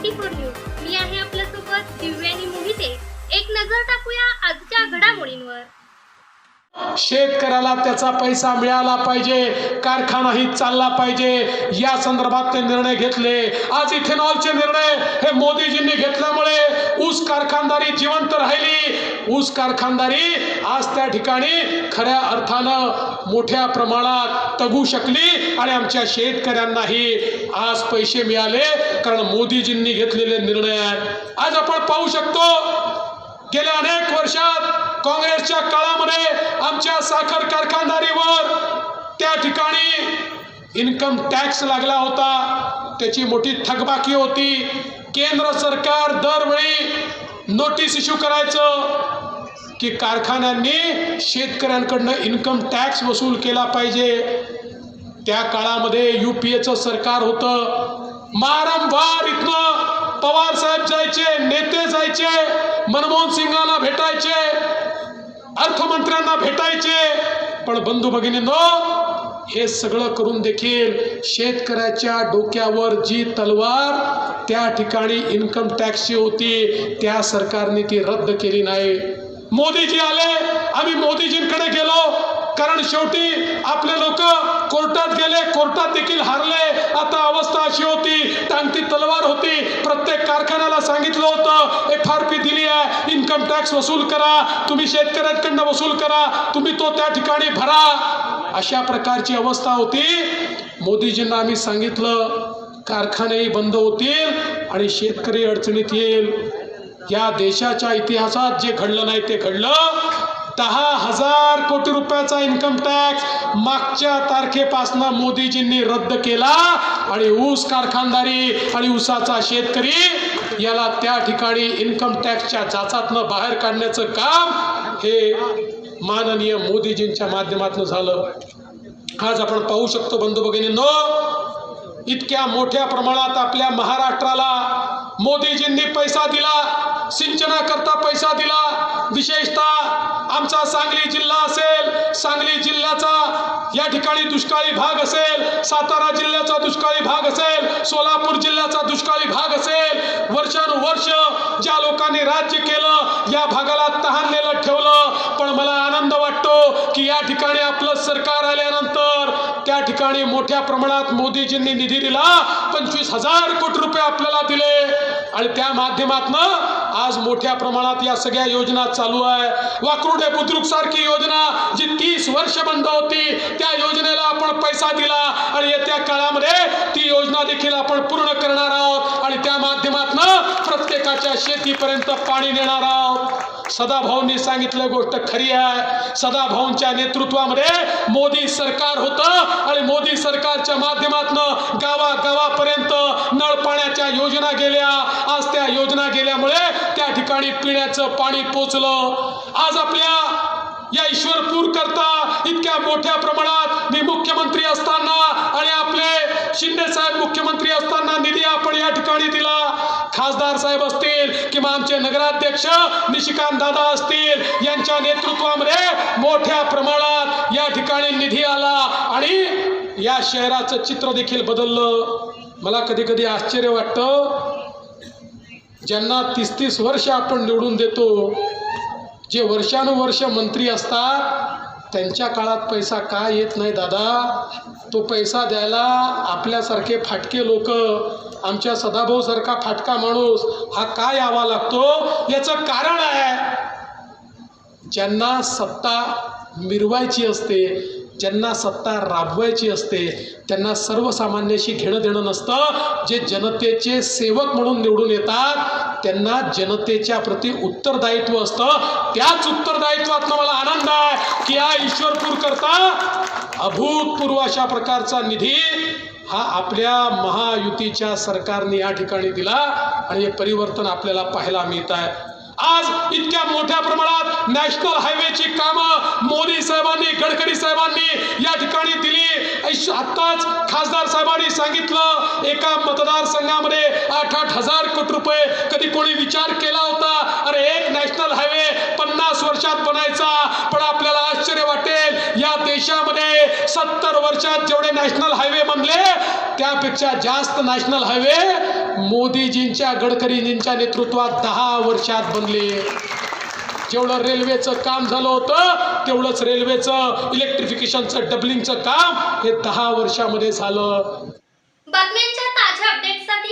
Twenty four news मी आहे आपल्यासोबत दिव्यानी मोहिते. एक नजर टाकूया आजच्या घडामोडींवर. शेतकऱ्याला त्याचा पैसा मिळाला पाहिजे कारखानाही चालला पाहिजे. या संदर्भात ते निर्णय घेतले. आज इथेनॉलचे निर्णय हे मोदीजींनी घेतल्यामुळे ऊस कारखानदारी जिवंत राहिली. ऊस कारखानदारी आज त्या ठिकाणी खऱ्या अर्थानं मोठ्या प्रमाणात तगू शकली आणि आमच्या शेतकऱ्यांनाही आज पैसे मिळाले कारण मोदीजींनी घेतलेले निर्णय. आज आपण पाहू शकतो गेल्या अनेक वर्षात काँग्रेसच्या काळामध्ये आमच्या साखर कारखानदारीवर त्या ठिकाणी इन्कम टॅक्स लागला होता. त्याची मोठी थकबाकी होती. केंद्र सरकार दरवेळी नोटीस इश्यू करायचं की कारखान्यांनी शेतकऱ्यांकडनं इन्कम टॅक्स वसूल केला पाहिजे. त्या काळामध्ये यू पी एचं सरकार होतं. वारंवार इथनं पवार साहेब जायचे नेते जायचे मनमोहन सिंगांना भेटायचे. अर्थमंत्र्यांना भेटायचे. पण बंधू भगिनींनो हे सगळं करून देखील शेतकऱ्याच्या डोक्यावर जी तलवार त्या ठिकाणी इन्कम टॅक्सची होती त्या सरकारने ती रद्द केली नाही. मोदीजी आले आम्ही मोदीजींकडे गेलो. कारण शेवटी आपले लोक कोर्टात गेले कोर्टात देखील हारले. आता अवस्था अशी होती टांगती तलवार होती. प्रत्येक कारखान्याला सांगितलं होतं एफ आर पी दिली आहे इन्कम टॅक्स वसूल करा तुम्ही शेतकऱ्यांकडनं वसूल करा तुम्ही तो त्या ठिकाणी भरा. अशा प्रकारची अवस्था होती. मोदीजींना आम्ही सांगितलं कारखानेही बंद होतील आणि शेतकरी अडचणीत येईल. या देशाच्या इतिहासात जे घडलं नाही ते घडलं. दहा हजार कोटी रुपयाचा इन्कम टॅक्स मागच्या तारखेपासनं मोदीजींनी रद्द केला आणि ऊस कारखानदारी आणि ऊसाचा शेतकरी याला त्या ठिकाणी इन्कम टॅक्सच्या जाचातनं बाहेर काढण्याचं काम हे माननीय मोदीजींच्या माध्यमातून झालं. आज आपण पाहू शकतो बंधू भगिनींनो इतक्या मोठ्या प्रमाणात आपल्या महाराष्ट्राला मोदीजींनी पैसा दिला सिंचनाकरता पैसा दिला विशेषतः आमचा सांगली जिल्हा असेल सांगली जिल्ह्याचा या ठिकाणी दुष्काळी भाग असेल सातारा जिल्ह्याचा दुष्काळी भाग असेल सोलापूर जिल्ह्याचा दुष्काळी भाग असेल वर्षानुवर्ष ज्या लोकांनी राज्य केलं या भागाला तहानलेलं ठेवलं. पण मला आनंद वाटतो की या ठिकाणी आपलं सरकार आल्यानंतर त्या ठिकाणी मोठ्या प्रमाणात मोदीजींनी निधी दिला. पंचवीस हजार कोटी रुपये आपल्याला दिले. आणि त्या माध्यमातनं आज मोठ्या प्रमाणात या सगळ्या योजना चालू आहे. वाकरुडे बुद्रुक सारखी योजना जी तीस वर्ष बंद होती त्या योजनेला आपण पैसा दिला आणि येत्या काळामध्ये ती योजना देखील आपण पूर्ण करणार आहोत आणि त्या माध्यमातून प्रत्येकाच्या शेतीपर्यंत पाणी नेणार आहोत. सदाभाऊंनी सांगितलं गोष्ट खरी आहे. सदाभाऊंच्या नेतृत्वामध्ये मोदी सरकार होतं आणि मोदी सरकारच्या माध्यमातून गावागावापर्यंत नळ पाण्याच्या योजना गेल्या. आज त्या योजना गेल्यामुळे त्या ठिकाणी पिण्याचं पाणी पोचलं. आज आपल्या या ईश्वरपूर करता इतक्या मोठ्या प्रमाणात मी मुख्यमंत्री असताना आणि आपले शिंदे साहेब मुख्यमंत्री असताना निधी आपण या ठिकाणी दिला. खासदार साहेब असतील किंवा आमचे नगराध्यक्ष निशिकांत दादा असतील यांच्या नेतृत्वामध्ये मोठ्या प्रमाणात या ठिकाणी निधी आला आणि या शहराचं चित्र देखील बदललं. मला कधी कधी आश्चर्य वाटतं ज्यांना तीस तीस वर्ष आपण निवडून देतो जे वर्षानुवर्ष मंत्री असतात त्यांच्या काळात पैसा का येत नाही दादा? तो पैसा द्यायला आपल्यासारखे फाटके लोक आमच्या सदाभाऊसारखा फाटका माणूस हा का यावा लागतो? याचं कारण आहे ज्यांना सत्ता मिरवायची असते ज्यांना सत्ता राबवायची असते त्यांना सर्वसामान्याशी घेणं देणं नसतं. जे जनतेचे सेवक म्हणून निवडून येतात त्यांना जनतेच्या प्रती उत्तरदायित्व असतं. त्याच उत्तरदायित्वातनं मला आनंद आहे की हा ईश्वरपूर करता अभूतपूर्व अशा प्रकारचा निधी हा आपल्या महायुतीच्या सरकारने या ठिकाणी दिला आणि हे परिवर्तन आपल्याला पाहायला मिळत आहे. आज इतक्या मोठ्या प्रमाणात नॅशनल हायवेची कामं मोदी साहेबांनी गडकरी साहेबांनी या ठिकाणी दिली. ऐश- आत्ताच खासदार साहेबांनी सांगितलं एका मतदारसंघामध्ये आठ आठ हजार कोटी रुपये कधी कोणी विचार केला होता. अरे एक नॅशनल हायवे पन्नास वर्षात बनायचा पण आपल्याला आश्चर्य वाटेल. या देशामध्ये सत्तर वर्षात जेवढे नॅशनल हायवे बनले त्यापेक्षा जास्त नॅशनल हायवे मोदीजींच्या गडकरीजींच्या नेतृत्वात दहा वर्षात बनले. जेवढं रेल्वेचं काम झालं होतं तेवढंच रेल्वेचं इलेक्ट्रिफिकेशनचं डबलिंगचं काम हे दहा वर्षामध्ये झालं. बातम्यांच्या ताज्या अपडेटसाठी